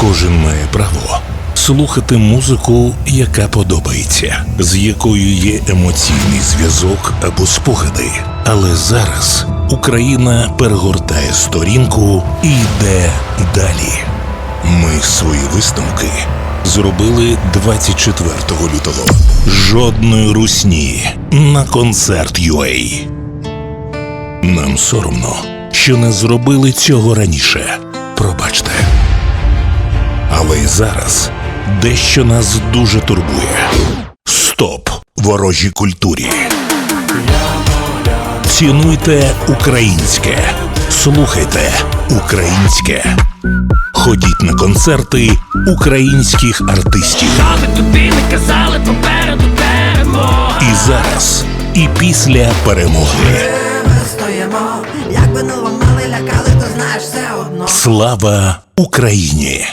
Кожен має право слухати музику, яка подобається, з якою є емоційний зв'язок або спогади. Але зараз Україна перегортає сторінку і йде далі. Ми свої висновки зробили 24 лютого. Жодної русні на концерт UA. Нам соромно, що не зробили цього раніше. Пробачте. Й зараз дещо нас дуже турбує. Стоп ворожій культурі. Цінуйте українське. Слухайте українське. Ходіть на концерти українських артистів. Тобі не казали попереду перемога І зараз, і після перемоги. Ми стоїмо, як не ламали, лякали, то знаєш все одно. Слава Україні!